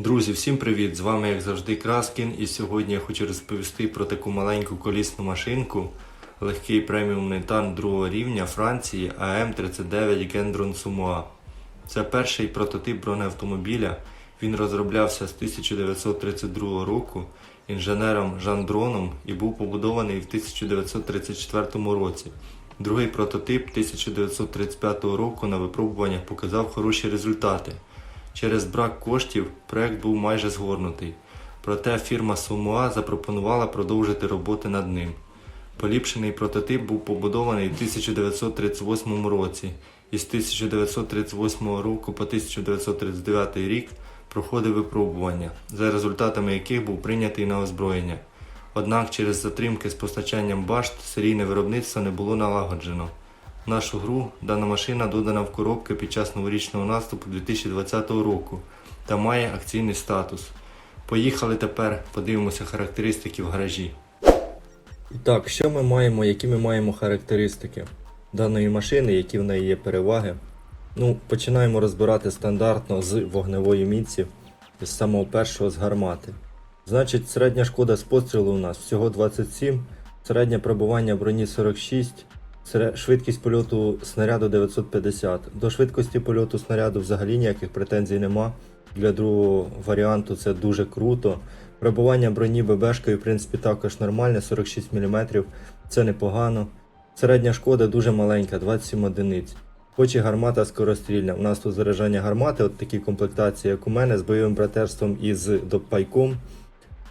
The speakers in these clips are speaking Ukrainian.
Друзі, всім привіт! З вами як завжди Краскін, і сьогодні я хочу розповісти про таку маленьку колісну машинку, легкий преміумний танк другого рівня Франції АМ-39 Gendron Sumoa. Це перший прототип бронеавтомобіля. Він розроблявся з 1932 року інженером Жан Дроном і був побудований в 1934 році. Другий прототип 1935 року на випробуваннях показав хороші результати. Через брак коштів проект був майже згорнутий, проте фірма Сумуа запропонувала продовжити роботи над ним. Поліпшений прототип був побудований в 1938 році і з 1938 року по 1939 рік проходив випробування, за результатами яких був прийнятий на озброєння. Однак через затримки з постачанням башт серійне виробництво не було налагоджено. Нашу гру дана машина додана в коробки під час новорічного наступу 2020 року та має акційний статус. Поїхали тепер, подивимося характеристики в гаражі. І так, що ми маємо, які ми маємо характеристики даної машини, які в неї є переваги. Ну, починаємо розбирати стандартно з вогневої міці, з самого першого з гармати. Значить, середня шкода з пострілу у нас всього 27, середнє пробування броні 46, сере- швидкість польоту снаряду 950. До швидкості польоту снаряду взагалі ніяких претензій нема. Для другого варіанту це дуже круто. Пробування броні ББшкою, в принципі, також нормальне, 46 мм, це непогано. Середня шкода дуже маленька, 27 одиниць. Хоч і гармата скорострільна. У нас тут заряджання гармати, от такі комплектації, як у мене, з бойовим братерством і з допайком.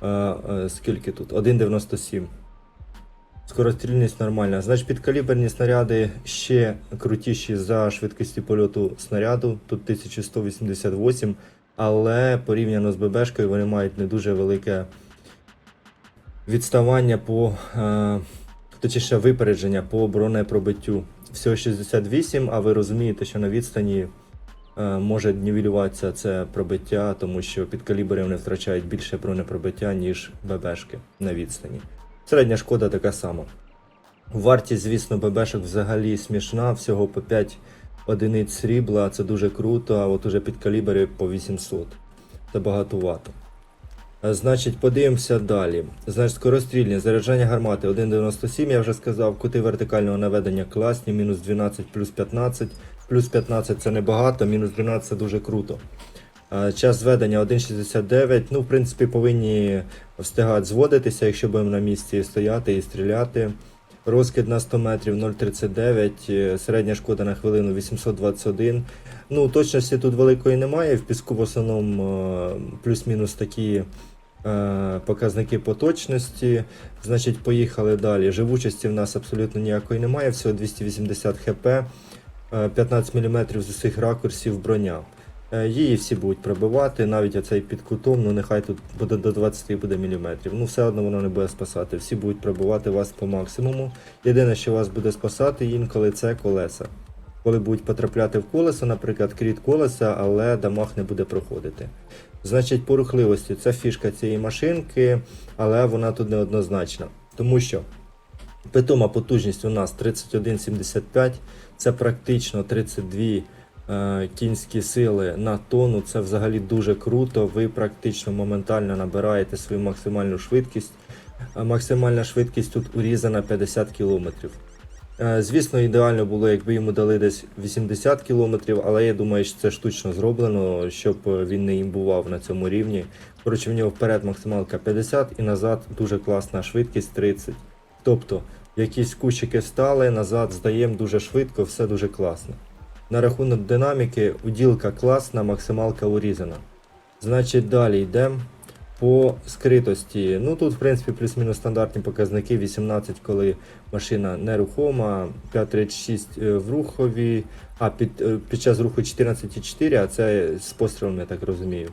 Е, е, скільки тут? 1,97. Скорострільність нормальна. Значить, підкаліберні снаряди ще крутіші за швидкості польоту снаряду. Тут 1188, але порівняно з ББшкою вони мають не дуже велике відставання по, е, точніше випередження по бронепробиттю. Всього 68, а ви розумієте, що на відстані е, може нівелюватися це пробиття, тому що підкалібри вони втрачають більше бронепробиття, ніж ББшки на відстані. Середня шкода така сама. Вартість, звісно, ББшок взагалі смішна, всього по 5 одиниць срібла, це дуже круто, а от уже під калібри по 800. Це багатувато. Е, Значить, подивимося далі. Значить, скорострільні, заряджання гармати 1,97, я вже сказав, кути вертикального наведення класні, мінус 12, плюс 15. Плюс 15 це небагато, мінус 12 це дуже круто. Е, Час зведення 1,69. Ну, в принципі, повинні встигати зводитися, якщо будемо на місці стояти і стріляти. Розкид на 100 метрів 0,39, е, середня шкода на хвилину 821. Ну, точності тут великої немає. В піску в основному е, плюс-мінус такі е, показники по точності. Значить, поїхали далі. Живучості в нас абсолютно ніякої немає, всього 280 хп, е, 15 мм з усіх ракурсів броня. Е, Її всі будуть пробивати, навіть оцей під кутом, ну нехай тут буде до 20 буде міліметрів. Ну все одно воно не буде спасати. Всі будуть пробивати вас по максимуму. Єдине, що вас буде спасати інколи, це колеса. Коли будуть потрапляти в колесо, наприклад, кріт колеса, але дамаг не буде проходити. Значить, по рухливості це фішка цієї машинки, але вона тут неоднозначна. Тому що питома потужність у нас 31,75, це практично 32 е, кінські сили на тонну. Це взагалі дуже круто. Ви практично моментально набираєте свою максимальну швидкість. Максимальна швидкість тут урізана 50 км. Е, Звісно, ідеально було, якби йому дали десь 80 км, але я думаю, що це штучно зроблено, щоб е, він не імбував на цьому рівні. Коротше, в нього вперед максималка 50 і назад дуже класна швидкість 30. Тобто, якісь кущики встали, назад здаємо дуже швидко, все дуже класно. На рахунок динаміки, уділка класна, максималка урізана. Значить, далі йдемо по скритості. Ну тут, в принципі, плюс-мінус стандартні показники. 18, коли машина нерухома, 5.36 е, в рухові, а під, е, під час руху 14.4, а це з пострілом, я так розумію.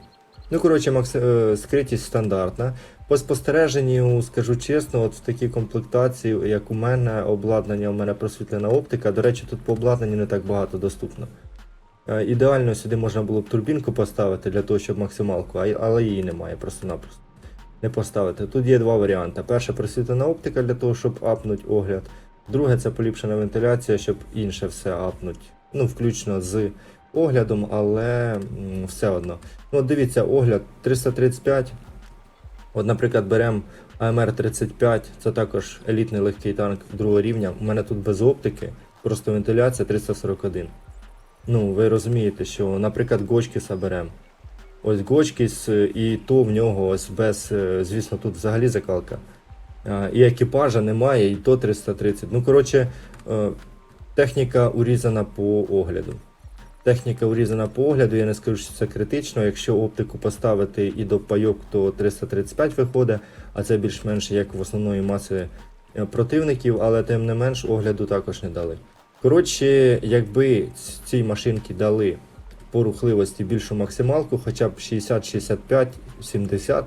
Ну, коротше, макс... е, скритість стандартна. По спостереженню, скажу чесно, от в такій комплектації, як у мене, обладнання, у мене просвітлена оптика. До речі, тут по обладнанню не так багато доступно. Е, Ідеально сюди можна було б турбінку поставити для того, щоб максималку, але її немає просто-напросто. Не поставити. Тут є два варіанти. Перше просвітлена оптика для того, щоб апнуть огляд. Друге це поліпшена вентиляція, щоб інше все апнуть. Ну, включно з оглядом, але все одно. Ну, дивіться, огляд 335. От, наприклад, беремо АМР-35, це також елітний легкий танк другого рівня. У мене тут без оптики, просто вентиляція 341. Ну, ви розумієте, що, наприклад, Гочкіса беремо. Ось Гочкіс, е, і то в нього ось без, е, звісно, тут взагалі закалка. І екіпажа немає, і то 330. Ну, коротше, е, техніка урізана по огляду. Техніка урізана по огляду, я не скажу, що це критично. Якщо оптику поставити і до пайок, то 335 виходить, а це більш-менш як в основної маси е, противників, але тим не менш огляду також не дали. Коротше, якби цій машинці дали по рухливості більшу максималку, хоча б 60, 65, 70,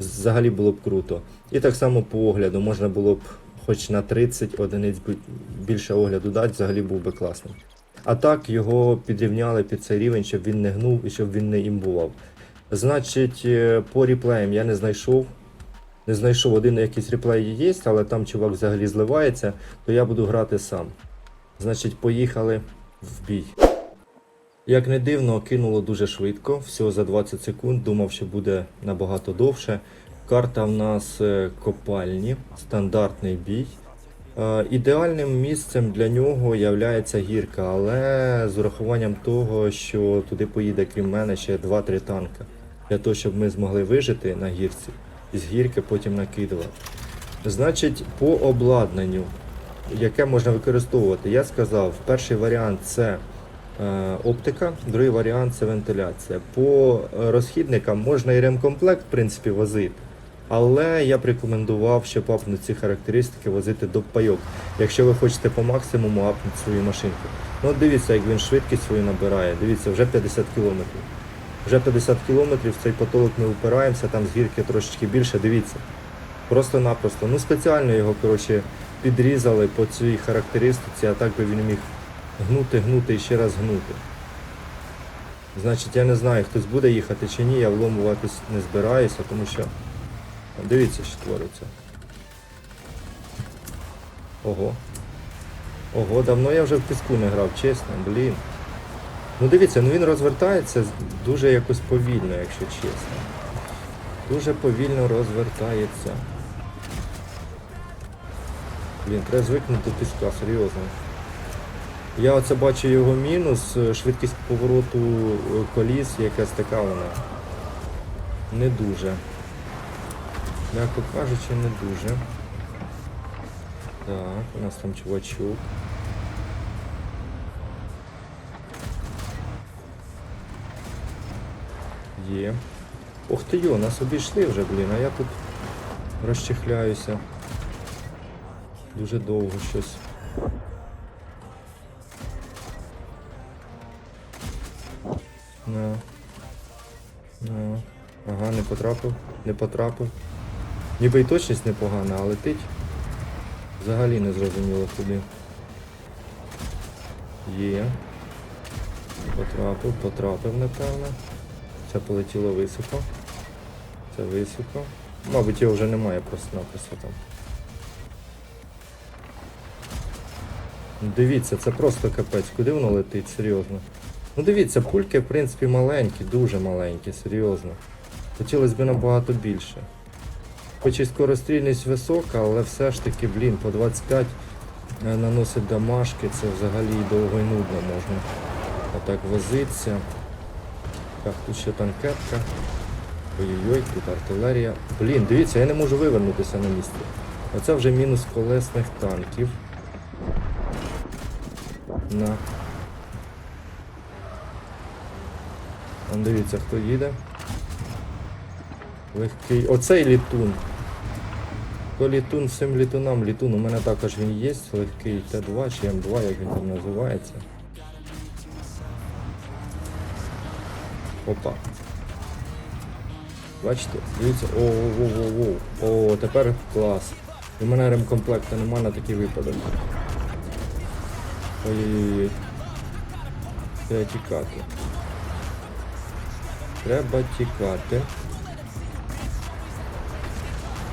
взагалі було б круто. І так само по огляду можна було б хоч на 30 одиниць більше огляду дати, взагалі був би класним. А так його підрівняли під цей рівень, щоб він не гнув і щоб він не імбував. Значить, е, по реплеям я не знайшов. Не знайшов один якийсь реплей є, але там чувак взагалі зливається, то я буду грати сам. Значить, поїхали в бій. Як не дивно, кинуло дуже швидко, всього за 20 секунд. Думав, що буде набагато довше. Карта в нас е, копальні, стандартний бій. Е, Ідеальним місцем для нього є гірка, але з урахуванням того, що туди поїде, крім мене, ще 2-3 танка. Для того, щоб ми змогли вижити на гірці і з гірки потім накидувати. Значить, по обладнанню, яке можна використовувати, я сказав, перший варіант це е, оптика, другий варіант це вентиляція. По е, розхідникам можна і ремкомплект, в принципі, возити. Але я б рекомендував, щоб апнути ці характеристики возити до пайок, якщо ви хочете по максимуму апнути свою машинку. Ну дивіться, як він швидкість свою набирає. Дивіться, вже 50 км. Вже 50 км, в цей потолок ми упираємося, там з гірки трошечки більше, дивіться. Просто-напросто. Ну спеціально його коротше, підрізали по цій характеристиці, а так би він міг гнути, гнути і ще раз гнути. Значить, я не знаю, хтось буде їхати чи ні, я вломуватись не збираюся, тому що. Дивіться, що твориться. Ого. Ого, давно я вже в піску не грав, чесно, блін. Ну дивіться, ну він розвертається дуже якось повільно, якщо чесно. Дуже повільно розвертається. Блін, треба звикнути до піска, серйозно. Я оце бачу його мінус, е, швидкість повороту е, коліс, якась така вона. Не дуже. М'яко кажучи, не дуже. Так, у нас там чувачок. Є. Ох ти йо, нас обійшли вже, блін, а я тут розчихляюся. Дуже довго щось. На. На. Ага, не потрапив, не потрапив. Ніби й точність непогана, а летить. Взагалі не зрозуміло куди. Є. Потрапив, потрапив, напевно. Це полетіло високо. Це високо. Мабуть, його вже немає просто-напросто там. Дивіться, це просто капець, куди воно летить, серйозно. Ну дивіться, пульки, в принципі, маленькі, дуже маленькі, серйозно. Хотілося б набагато більше. Хоч і скорострільність висока, але все ж таки, блін, по 25 е, наносить дамажки, це взагалі довго і нудно можна отак возитися. Так, тут ще танкетка. Ой-ой-ой, тут артилерія. Блін, дивіться, я не можу вивернутися на місці. Оце вже мінус колесних танків. На. Вон дивіться, хто їде. Легкий. Оцей літун. То літун всім літунам літун. У мене також він є, легкий Т2 чи М2, як він там називається. Опа. Бачите? Дивіться, о о тепер клас. У мене ремкомплекта нема на такий випадок. Ой-ой-ой. Треба тікати. Треба тікати.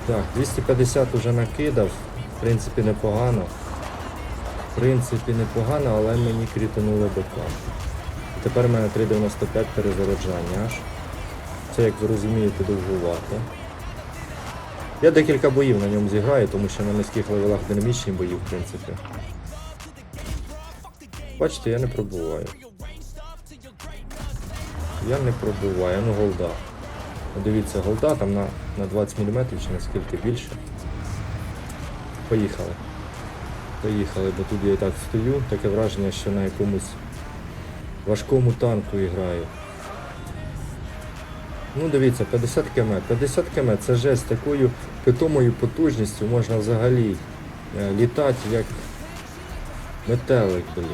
Так, 250 уже накидав. В принципі, непогано. В принципі, непогано, але мені крітануло БК. тепер у мене 3,95 перезаряджання аж. Це, як ви розумієте, довгувато. Я декілька боїв на ньому зіграю, тому що на низьких левелах динамічні бої, в принципі. Бачите, я не пробуваю. Я не пробуваю, ну голда. Дивіться, голда там на, на 20 мм чи наскільки більше. Поїхали. Поїхали, бо тут я і так стою, таке враження, що на якомусь важкому танку граю. Ну дивіться, 50 км. 50 км це же з такою питомою потужністю можна взагалі е, літати як метелик, блін.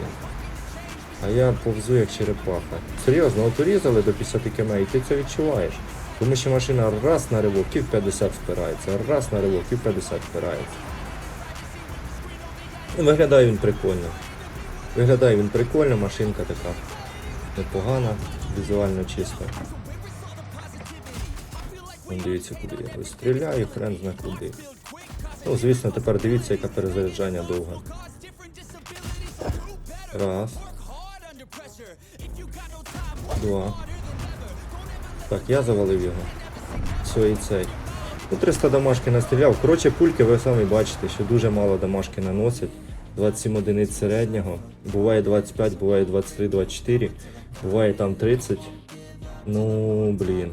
А я повзу як черепаха. Серйозно, от урізали до 50 км і ти це відчуваєш. Тому що машина раз на ривок і в 50 впирається, раз на ривок і в 50 впирається. І виглядає він прикольно. Виглядає він прикольно, машинка така непогана, візуально чиста. Дивіться, куди я стріляю, хрен зна куди. Ну, звісно, тепер дивіться, яке перезаряджання довге. Раз. Два. Так, я завалив його. Все, і цей. Ну, 300 дамашки настріляв. Коротше, пульки ви самі бачите, що дуже мало дамашки наносять. 27 одиниць середнього. Буває 25, буває 23, 24, буває там 30. Ну, блін.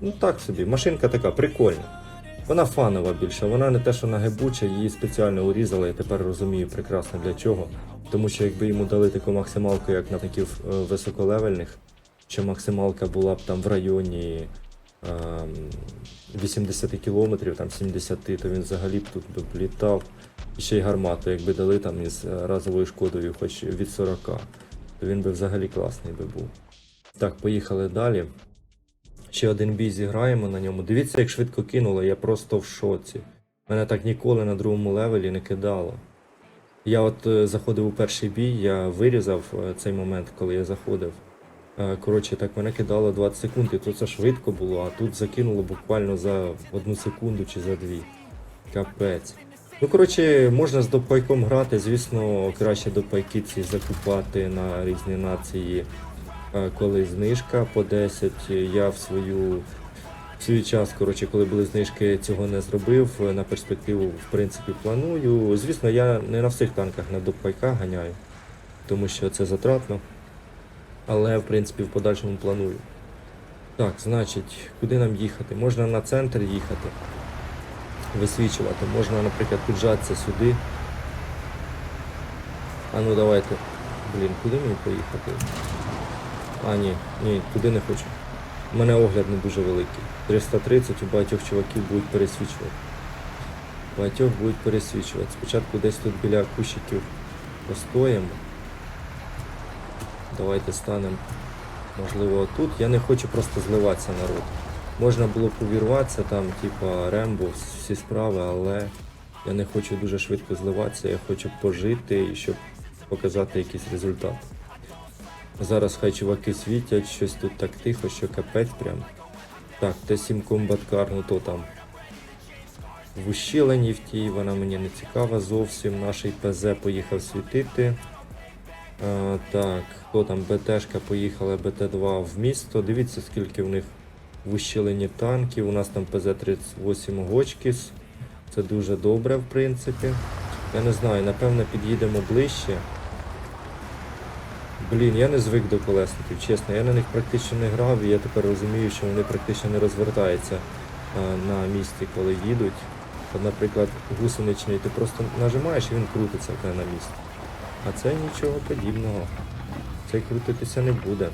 Ну так собі. Машинка така прикольна. Вона фанова більше, вона не те, що нагибуча, її спеціально урізали, я тепер розумію прекрасно для чого. Тому що якби йому дали таку максималку, як на таких е, високолевельних, що максималка була б там в районі ем, 80 кілометрів, там 70, то він взагалі б тут б літав. І ще й гармату, якби дали там із е, разовою шкодою хоч від 40, то він би взагалі класний би був. Так, поїхали далі. Ще один бій зіграємо на ньому. Дивіться, як швидко кинуло, я просто в шоці. Мене так ніколи на другому левелі не кидало. Я от е, заходив у перший бій, я вирізав е, цей момент, коли я заходив. Е, Коротше, так мене кидало 20 секунд, і то це швидко було, а тут закинуло буквально за одну секунду чи за дві. Капець. Ну, коротше, можна з допайком грати, звісно, краще допайки ці закупати на різні нації, е, коли знижка по 10. Я в свою в свій час, коротше, коли були знижки, цього не зробив. На перспективу, в принципі, планую. Звісно, я не на всіх танках на допайках ганяю, тому що це затратно. Але, в принципі, в подальшому планую. Так, значить, куди нам їхати? Можна на центр їхати, висвічувати. Можна, наприклад, піджатися сюди. А ну давайте. Блін, куди мені поїхати? А, ні, ні, туди не хочу. У мене огляд не дуже великий. 330 у багатьох чуваків будуть пересвічувати. Багатьох будуть пересвічувати. Спочатку десь тут біля кущиків постоїмо. Давайте станемо, можливо, тут. Я не хочу просто зливатися народ. Можна було б увірватися там, типа Рембо, всі справи, але я не хочу дуже швидко зливатися, я хочу пожити і щоб показати якийсь результат. Зараз хай чуваки світять, щось тут так тихо, що капець прям. Так, Т7 Combat Car, ну то там в ущелині в тій, вона мені не цікава зовсім. Наш ПЗ поїхав світити. А, так, хто там БТшка поїхала БТ-2 в місто. Дивіться, скільки в них в ущелині танків. У нас там ПЗ-38 Гочкіс. Це дуже добре, в принципі. Я не знаю, напевно, під'їдемо ближче. Блін, я не звик до колесників, чесно, я на них практично не грав, і я тепер розумію, що вони практично не розвертаються а, на місці, коли їдуть. От, наприклад, гусеничний, ти просто нажимаєш і він крутиться в тебе на місці. А це нічого подібного. Цей крутитися не буде.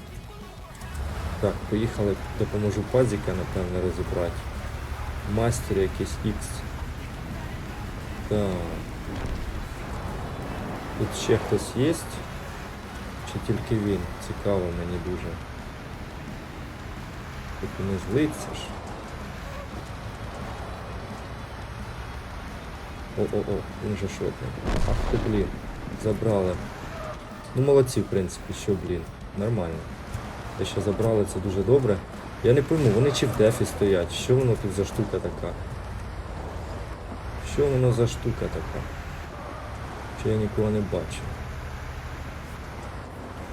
Так, поїхали, допоможу пазіка, напевно, розібрати. Мастер якийсь X. Так. Тут ще хтось є? Чи тільки він? Цікаво мені дуже. Тут не злиться ж. О-о-о, він же шотний. Ах ти, блін, забрали. Ну молодці, в принципі, що, блін, нормально. Те, що забрали, це дуже добре. Я не пойму, вони чи в дефі стоять, що воно тут за штука така? Що воно за штука така? Чи я нікого не бачу?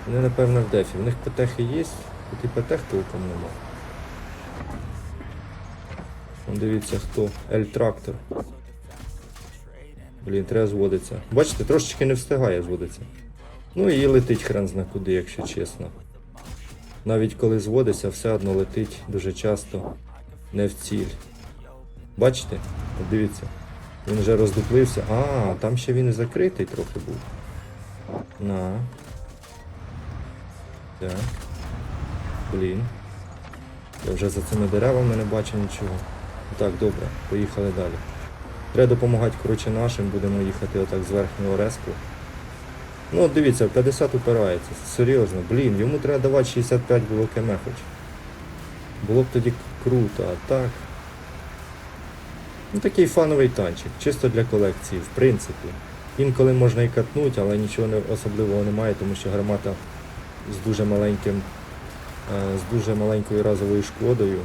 Вони, напевно, в дефі. В них ПТХи є, тут і ПТХ толком нема. Дивіться хто. Ель-трактор. Блін, треба зводитися. Бачите, трошечки не встигає зводитися. Ну і летить хрен зна куди, якщо чесно. Навіть коли зводиться, все одно летить дуже часто не в ціль. Бачите? От дивіться. Він вже роздуплився. А, там ще він і закритий трохи був. На. Так. Блін. Я вже за цими деревами не бачу нічого. Так, добре, поїхали далі. Треба допомагати коротше, нашим, будемо їхати отак з верхнього резку. Ну дивіться, в 50 упирається. Серйозно, блін, йому треба давати 65 було км хоч. Було б тоді круто, а так. Ну такий фановий танчик, чисто для колекції, в принципі. Інколи можна і катнути, але нічого особливого немає, тому що гармата з дуже маленьким, е, з дуже маленькою разовою шкодою.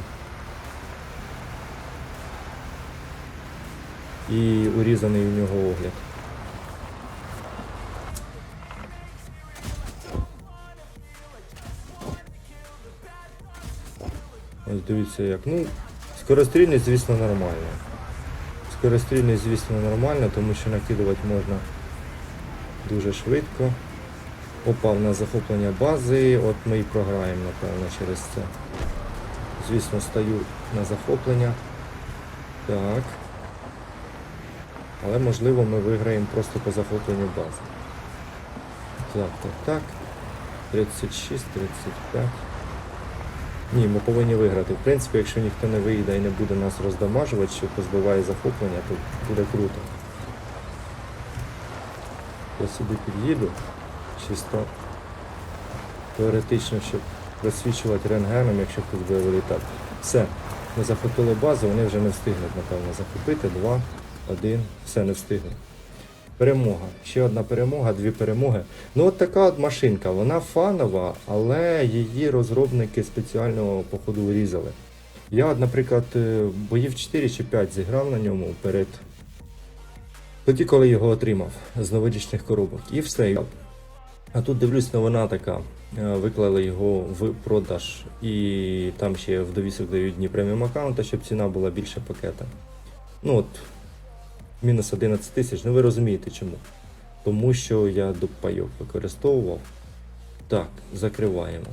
І урізаний у нього огляд. Ось дивіться як. Ну, скорострільність, звісно, нормальна. Скорострільність, звісно, нормальна, тому що накидувати можна дуже швидко. Опав на захоплення бази, от ми і програємо, напевно, через це. Звісно, стаю на захоплення. Так. Але можливо ми виграємо просто по захопленню бази. Так, так, так. 36, 35. Ні, ми повинні виграти. В принципі, якщо ніхто не вийде і не буде нас роздамажувати, що позбиває захоплення, то буде круто. Я сюди під'їду, чисто теоретично, щоб розсвічувати рентгеном, якщо хтось буде вилітати. Все, ми захопили базу, вони вже не встигнуть, напевно, захопити. Два, один, все, не встигли. Перемога. Ще одна перемога, дві перемоги. Ну от така от машинка, вона фанова, але її розробники спеціально походу вирізали. Я, наприклад, е, боїв 4 чи 5 зіграв на ньому перед. Тоді, коли його отримав з новорічних коробок. І все. А тут дивлюсь, новина така. Е, Виклали його в продаж, і там ще в довісок дають дні преміум аккаунта, щоб ціна була більше пакета. Ну от, мінус 11 тисяч. Ну ви розумієте чому. Тому що я допайок використовував. Так, закриваємо.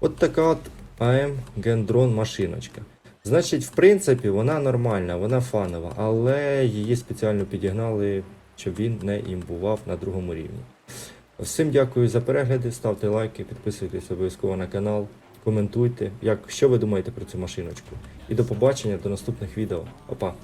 От така от AM Gendron машиночка. Значить, в принципі, вона нормальна, вона фанова, але її спеціально підігнали, щоб він не імбував на другому рівні. Всім дякую за перегляди, ставте лайки, підписуйтесь обов'язково на канал, коментуйте, як, що ви думаєте про цю машиночку. І до побачення до наступних відео. Опа!